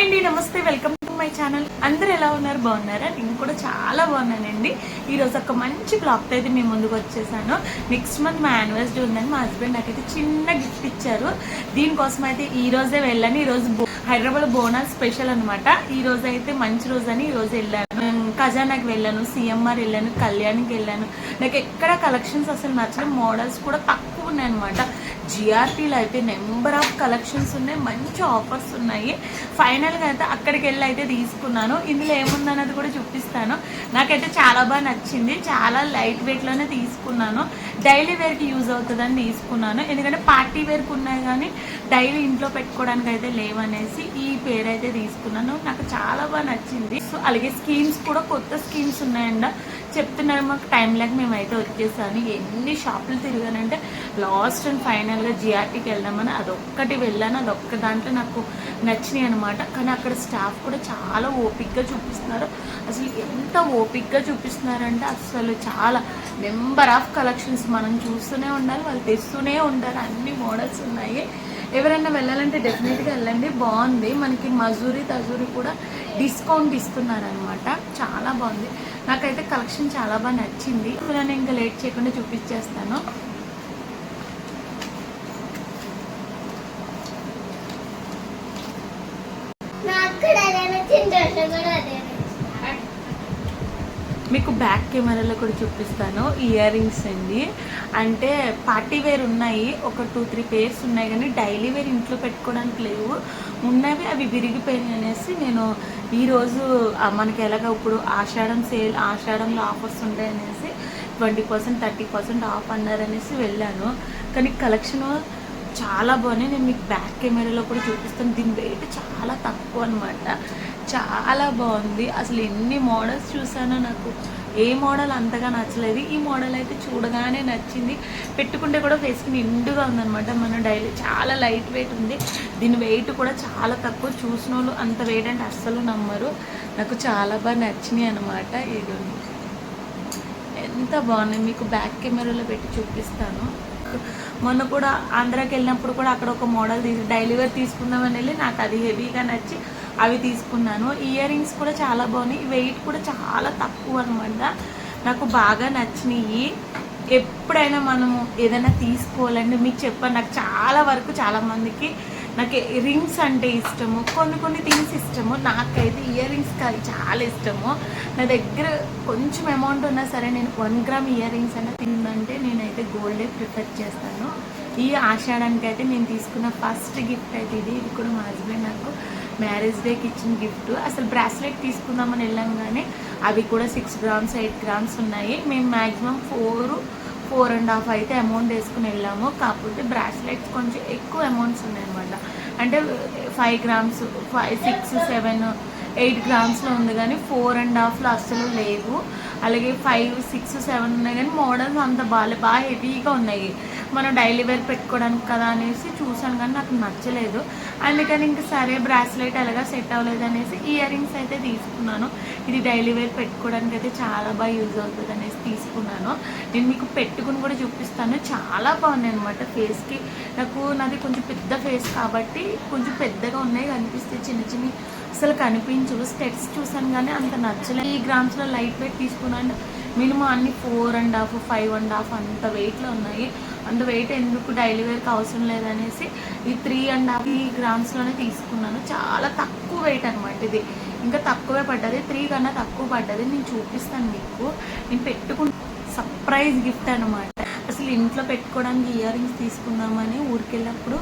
Hi అండి నమస్తే welcome to my channel. అందరు ఎలా ఉన్నారు? బాగున్నారా? నేను కూడా చాలా బాగున్నానండి. ఈ రోజు ఒక మంచి బ్లాగ్తో అయితే మేము ముందుకు వచ్చేసాను. నెక్స్ట్ మంత్ మా యానివర్సరీ ఉందని మా హస్బెండ్ నాకైతే చిన్న గిఫ్ట్ ఇచ్చారు. దీనికోసం అయితే ఈ రోజే వెళ్ళాను. ఈ రోజు హైదరాబాద్ బోనాల్ స్పెషల్ అనమాట ఈ రోజు అయితే మంచి రోజు అని ఈ వెళ్ళాను. ఖజానాకి వెళ్ళాను సిఎంఆర్ వెళ్ళాను కళ్యాణ్కి వెళ్ళాను. నాకు ఎక్కడ కలెక్షన్స్ అసలు నచ్చలేదు. మోడల్స్ కూడా తక్కువ ఉన్నాయి అనమాట జిఆర్టీలో అయితే నెంబర్ ఆఫ్ కలెక్షన్స్ ఉన్నాయి మంచి ఆఫర్స్ ఉన్నాయి. ఫైనల్గా అయితే అక్కడికి వెళ్ళి అయితే తీసుకున్నాను. ఇందులో ఏముందన్నది కూడా చూపిస్తాను. నాకైతే చాలా బాగా నచ్చింది. చాలా లైట్ వెయిట్లోనే తీసుకున్నాను. డైలీ వేర్కి యూజ్ అవుతుందని తీసుకున్నాను. ఎందుకంటే పార్టీ వేర్కి ఉన్నాయి కానీ డైలీ ఇంట్లో పెట్టుకోవడానికి అయితే లేవనేసి ఈ పేరు అయితే తీసుకున్నాను. నాకు చాలా బాగా నచ్చింది. సో అలాగే స్కీమ్స్ కూడా కొత్త స్కీమ్స్ ఉన్నాయండి చెప్తున్నారు మాకు టైం లేక మేమైతే వచ్చేసాను ఎన్ని షాపులు తిరిగానంటే లాస్ట్ అండ్ ఫైనల్గా జిఆర్టీకి వెళ్దామని అదొక్కటి వెళ్ళాను. అదొక్క దాంట్లో నాకు నచ్చినాయి అనమాట కానీ అక్కడ స్టాఫ్ కూడా చాలా ఓపిక్గా చూపిస్తున్నారు. అసలు ఎంత ఓపిక్గా చూపిస్తున్నారంటే అసలు చాలా నెంబర్ ఆఫ్ కలెక్షన్స్ మనం చూస్తూనే ఉండాలి. వాళ్ళు తెస్తూనే ఉంటారు అన్ని మోడల్స్ ఉన్నాయి. ఎవరైనా వెళ్ళాలంటే డెఫినెట్గా వెళ్ళండి. బాగుంది. మనకి మజూరి తజూరి కూడా డిస్కౌంట్ ఇస్తున్నారనమాట చాలా బాగుంది. నాకైతే కలెక్షన్ చాలా బాగా నచ్చింది. నేను ఇంకా లేట్ చేయకుండా చూపించేస్తాను. నాకు కూడా అదే నచ్చింది. కూడా అదే మీకు బ్యాక్ కెమెరాలో కూడా చూపిస్తాను ఇయర్ రింగ్స్ అండి. అంటే పార్టీ వేర్ ఉన్నాయి ఒక టూ త్రీ పేర్స్ ఉన్నాయి కానీ డైలీ వేర్ ఇంట్లో పెట్టుకోవడానికి లేవు. ఉన్నవి అవి విరిగిపోయినాయి అనేసి నేను ఈరోజు మనకి ఎలాగ ఇప్పుడు ఆషాఢం సేల్ ఆషాఢంలో ఆఫర్స్ ఉంటాయి అనేసి twenty percent thirty percent off అన్నారు అనేసి వెళ్ళాను. కానీ కలెక్షన్ చాలా బాగున్నాయి. నేను మీకు బ్యాక్ కెమెరాలో కూడా చూపిస్తాను. దీని వెయిట్ చాలా తక్కువ అనమాట చాలా బాగుంది. అసలు ఎన్ని మోడల్స్ చూసానో నాకు ఏ మోడల్ అంతగా నచ్చలేదు. ఈ మోడల్ అయితే చూడగానే నచ్చింది. పెట్టుకుంటే కూడా ఫేస్కి నిండుగా ఉందన్నమాట. మన డైలీ చాలా లైట్ వెయిట్ ఉంది. దీని వెయిట్ కూడా చాలా తక్కువ. చూసిన వాళ్ళు అంత వెయిట్ అంటే అస్సలు నమ్మరు. నాకు చాలా బాగా నచ్చినాయి అనమాట ఇది ఎంత బాగున్నాయి మీకు బ్యాక్ కెమెరాలో పెట్టి చూపిస్తాను. మొన్న కూడా ఆంధ్రాకి వెళ్ళినప్పుడు కూడా అక్కడ ఒక మోడల్ తీసి డైలీ తీసుకుందామని వెళ్ళి నాకు అది హెవీగా నచ్చి అవి తీసుకున్నాను. ఇయర్ రింగ్స్ కూడా చాలా బాగున్నాయి. వెయిట్ కూడా చాలా తక్కువ అనమాట నాకు బాగా నచ్చినాయి. ఎప్పుడైనా మనము ఏదైనా తీసుకోవాలండి మీకు చెప్పండి నాకు చాలా వరకు చాలా మందికి నాకు రింగ్స్ అంటే ఇష్టము. కొన్ని కొన్ని థింగ్స్ ఇష్టము. నాకైతే ఇయర్ రింగ్స్ కాదు చాలా ఇష్టము. నా దగ్గర కొంచెం అమౌంట్ ఉన్నా సరే నేను వన్ గ్రామ్ ఇయర్ రింగ్స్ అన్న తిందంటే నేనైతే గోల్డే ప్రిఫర్ చేస్తాను. ఈ ఆషాఢానికి అయితే నేను తీసుకున్న ఫస్ట్ గిఫ్ట్ అయితే ఇది. ఇది కూడా మా హస్బెండ్ నాకు. మ్యారేజ్ డేకి ఇచ్చిన గిఫ్ట్. అసలు బ్రాస్లెట్ తీసుకుందామని వెళ్ళంగానే కానీ అవి కూడా సిక్స్ గ్రామ్స్ ఎయిట్ గ్రామ్స్ ఉన్నాయి. మేము maximum four four and half అయితే అమౌంట్ వేసుకుని వెళ్ళాము. కాకపోతే బ్రాస్లెట్స్ కొంచెం ఎక్కువ అమౌంట్స్ ఉన్నాయన్నమాట. అంటే five grams five six seven eight గ్రామ్స్లో ఉంది కానీ ఫోర్ అండ్ హాఫ్లో అస్సలు లేవు. అలాగే ఫైవ్ సిక్స్ సెవెన్ ఉన్నాయి కానీ మోడల్స్ అంత బాగా బాగా హెవీగా ఉన్నాయి. మనం డైలీ వేర్ పెట్టుకోవడానికి కదా అనేసి చూసాను కానీ నాకు నచ్చలేదు. అందుకని ఇంకా సరే బ్రాస్లెట్ ఎలాగా సెట్ అవ్వలేదు అనేసి ఇయర్ రింగ్స్ అయితే తీసుకున్నాను. ఇది డైలీ వేర్ పెట్టుకోవడానికి అయితే చాలా బాగా యూజ్ అవుతుంది అనేసి తీసుకున్నాను. నేను మీకు పెట్టుకుని కూడా చూపిస్తాను. చాలా బాగున్నాయి అనమాట ఫేస్కి. నాకు నాది కొంచెం పెద్ద ఫేస్ కాబట్టి కొంచెం పెద్దగా ఉన్నాయి కనిపిస్తాయి చిన్న చిన్న అసలు కనిపించు స్టెట్స్ చూసాను కానీ అంత నచ్చలేదు. ఈ గ్రామ్స్లో లైట్ వెయిట్ తీసుకున్నాను. మినిమం అన్ని four and half five and half అంత వెయిట్లో ఉన్నాయి. అంత వెయిట్ ఎందుకు డైలీ వేర్కి అవసరం లేదనేసి ఈ త్రీ అండ్ హాఫ్ ఈ గ్రామ్స్లోనే తీసుకున్నాను. చాలా తక్కువ వెయిట్ అనమాట ఇది. ఇంకా తక్కువే పడ్డది. త్రీ కన్నా తక్కువ పడ్డది. నేను చూపిస్తాను మీకు. నేను పెట్టుకున్న సర్ప్రైజ్ గిఫ్ట్ అనమాట అసలు ఇంట్లో పెట్టుకోవడానికి ఇయర్ రింగ్స్ తీసుకుందామని ఊరికెళ్ళినప్పుడు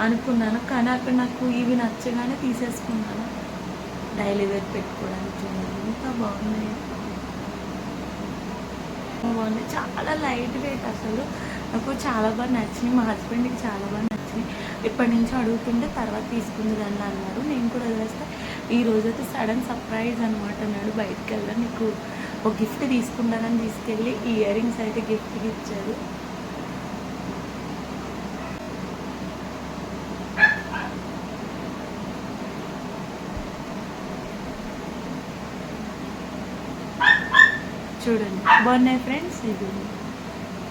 అనుకున్నాను. కానీ అక్కడ నాకు ఇవి నచ్చగానే తీసేసుకున్నాను. డైలీ వేర్ పెట్టుకోవడానికి. చూడండి ఎంత బాగున్నాయి. బాగుంది. చాలా లైట్ వెయిట్ అసలు. నాకు చాలా బాగా నచ్చినాయి. మా హస్బెండ్కి చాలా బాగా నచ్చినాయి. ఇప్పటి నుంచి అడుగుతుంటే తర్వాత తీసుకుంది దాన్ని అన్నారు. నేను కూడా వదిలేస్తే. ఈ రోజైతే సడన్ సర్ప్రైజ్ అనమాట అన్నాడు. బయటకు వెళ్ళా నీకు ఒక గిఫ్ట్ తీసుకుంటానని తీసుకెళ్ళి ఇయర్ రింగ్స్ అయితే గిఫ్ట్కి ఇచ్చారు. చూడండి. బాగున్నాయి ఫ్రెండ్స్ ఇది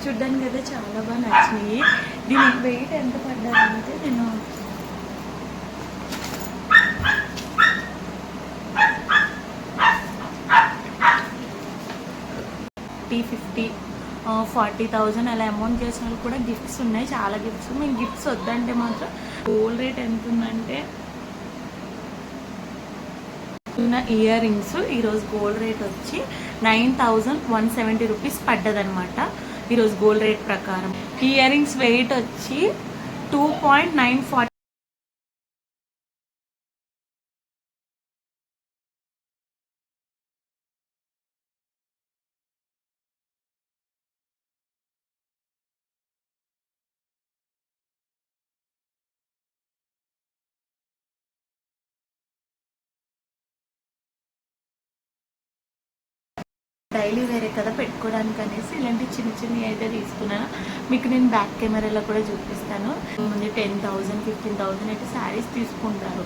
చూడ్డానికి అయితే చాలా బాగా నచ్చినాయి. దీనికి వెయిట్ ఎంత పడ్డారంటే నేను ఫిఫ్టీ ఫిఫ్టీ ఫార్టీ థౌజండ్ అలా అమౌంట్ చేసిన వాళ్ళు కూడా గిఫ్ట్స్ ఉన్నాయి. చాలా గిఫ్ట్స్ మేము గిఫ్ట్స్ వద్దంటే మాత్రం హోల్ రేట్ ఎంత ఉందంటే ఉన్న ఇయర్ రింగ్స్ ఈరోజు గోల్డ్ రేట్ వచ్చి nine thousand one seventy rupees పడ్డదనమాట ఈరోజు గోల్డ్ రేట్ ప్రకారం. ఇయర్ రింగ్స్ వెయిట్ వచ్చి two point nine forty daily వేరే కదా పెట్టుకోవడానికి అనేసి ఇలాంటి చిన్న చిన్నవి అయితే తీసుకున్నాను. మీకు నేను బ్యాక్ కెమెరాలో కూడా చూపిస్తాను. ముందు టెన్ థౌజండ్ ఫిఫ్టీన్ థౌజండ్ అయితే శారీస్ తీసుకుంటారు.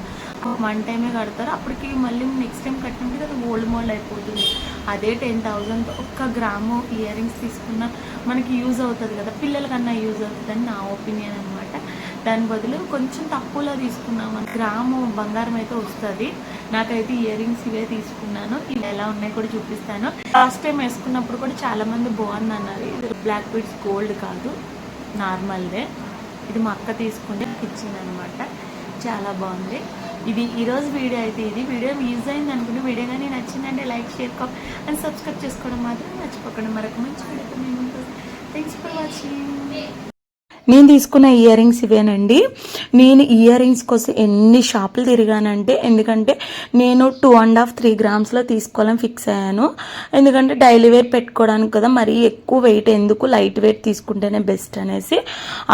వన్ టైమే కడతారు. అప్పటికి మళ్ళీ నెక్స్ట్ టైం కట్టినప్పుడు అది ఓల్డ్ మోల్డ్ అయిపోతుంది. అదే టెన్ థౌజండ్ ఒక్క గ్రాము ఇయర్ రింగ్స్ తీసుకున్నా మనకి యూజ్ అవుతుంది కదా. పిల్లలకన్నా యూజ్ అవుతుందని నా ఒపీనియన్ అనమాట దాని బదులు కొంచెం తక్కువలో తీసుకున్నాం గ్రాము బంగారం అయితే వస్తుంది. నాకైతే ఇయర్ రింగ్స్ ఇవే తీసుకున్నాను. ఇవి ఎలా ఉన్నాయి కూడా చూపిస్తాను. లాస్ట్ టైం వేసుకున్నప్పుడు కూడా చాలా మంది బాగుంది అన్నారు ఇది బ్లాక్ బీడ్స్ గోల్డ్ కాదు. నార్మల్దే ఇది మా అక్క తీసుకుంటే ఇచ్చింది అనమాట చాలా బాగుంది. ఇది ఈరోజు వీడియో అయితే ఇది. వీడియో యూజ్ అయింది అనుకుంటే వీడియో కానీ నచ్చిందంటే లైక్ షేర్ కాప్ అండ్ సబ్స్క్రైబ్ చేసుకోవడం మాత్రం మర్చిపోకండి. మరొక మంచి వీడియో థ్యాంక్స్ ఫర్ వాచింగ్ నేను తీసుకున్న ఇయర్ రింగ్స్ ఇవేనండి. నేను ఇయర్ రింగ్స్ కోసం ఎన్ని షాపులు తిరిగానంటే ఎందుకంటే నేను టూ అండ్ హాఫ్ త్రీ గ్రామ్స్లో తీసుకోవాలని ఫిక్స్ అయ్యాను. ఎందుకంటే డైలీ వేర్ పెట్టుకోవడానికి కదా మరీ ఎక్కువ వెయిట్ ఎందుకు లైట్ వెయిట్ తీసుకుంటేనే బెస్ట్ అనేసి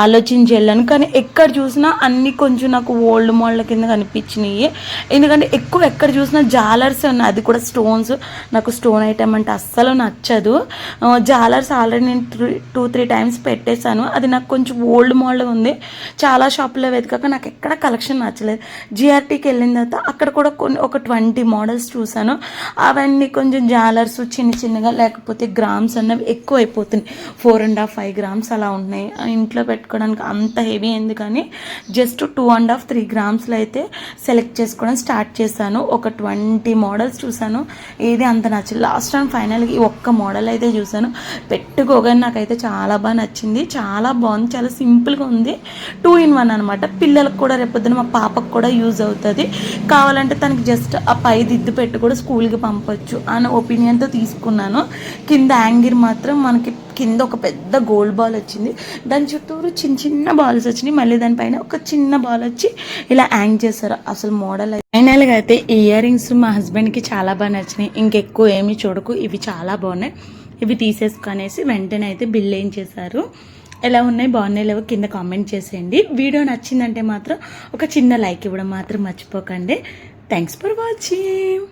ఆలోచించి వెళ్ళాను కానీ ఎక్కడ చూసినా అన్నీ కొంచెం నాకు ఓల్డ్ మోడల్ కింద కనిపించినాయి. ఎందుకంటే ఎక్కువ ఎక్కడ చూసినా జాలర్స్ ఉన్నాయి. అది కూడా స్టోన్స్ నాకు స్టోన్ ఐటమ్ అంటే అస్సలు నచ్చదు. జాలర్స్ ఆల్రెడీ నేను టూ త్రీ టైమ్స్ పెట్టేశాను. అది నాకు కొంచెం ఓల్డ్ మోడల్ ఉంది. చాలా షాపులో వెతికాక నాకు ఎక్కడ కలెక్షన్ నచ్చలేదు. జిఆర్టీకి వెళ్ళిన తర్వాత అక్కడ కూడా కొన్ని ఒక ట్వంటీ మోడల్స్ చూశాను. అవన్నీ కొంచెం జాలర్స్ చిన్న చిన్నగా లేకపోతే గ్రామ్స్ అన్నవి ఎక్కువ అయిపోతున్నాయి four and half five grams అలా ఉన్నాయి. ఆ ఇంట్లో పెట్టుకోవడానికి అంత హెవీ అయింది కానీ just two and half three గ్రామ్స్లో అయితే సెలెక్ట్ చేసుకోవడం స్టార్ట్ చేశాను. ఒక ట్వంటీ మోడల్స్ చూశాను. ఏది అంత నచ్చలేదు. లాస్ట్ అండ్ ఫైనల్గా ఈ ఒక్క మోడల్ అయితే చూశాను. పెట్టుకోగానే నాకైతే చాలా బాగా నచ్చింది. చాలా బాగుంది. చాలా సింపుల్గా ఉంది. టూ ఇన్ వన్ అనమాట పిల్లలకు కూడా రేపొద్దున మా పాపకు కూడా యూజ్ అవుతుంది. కావాలంటే తనకి జస్ట్ ఆ పై దిద్దు పెట్టి కూడా స్కూల్కి పంపొచ్చు అనే ఒపీనియన్తో తీసుకున్నాను. కింద యాంగిర్ మాత్రం మనకి కింద ఒక పెద్ద గోల్డ్ బాల్ వచ్చింది. దాని చుట్టూరు చిన్న చిన్న బాల్స్ వచ్చినాయి. మళ్ళీ దానిపైన ఒక చిన్న బాల్ వచ్చి ఇలా యాంగ్ చేశారు. అసలు మోడల్ ఫైనల్గా అయితే ఇయర్ రింగ్స్ మా హస్బెండ్కి చాలా బాగా నచ్చినాయి. ఇంకెక్కువ ఏమీ చూడకు. ఇవి చాలా బాగున్నాయి. ఇవి తీసేసుకునేసి వెంటనే అయితే బిల్ ఏం చేశారు? ఎలా ఉన్నాయి బాగున్నాయి లేవో కింద కామెంట్ చేసేయండి. వీడియో నచ్చిందంటే మాత్రం ఒక చిన్న లైక్ ఇవ్వడం మాత్రం మర్చిపోకండి. Thanks for watching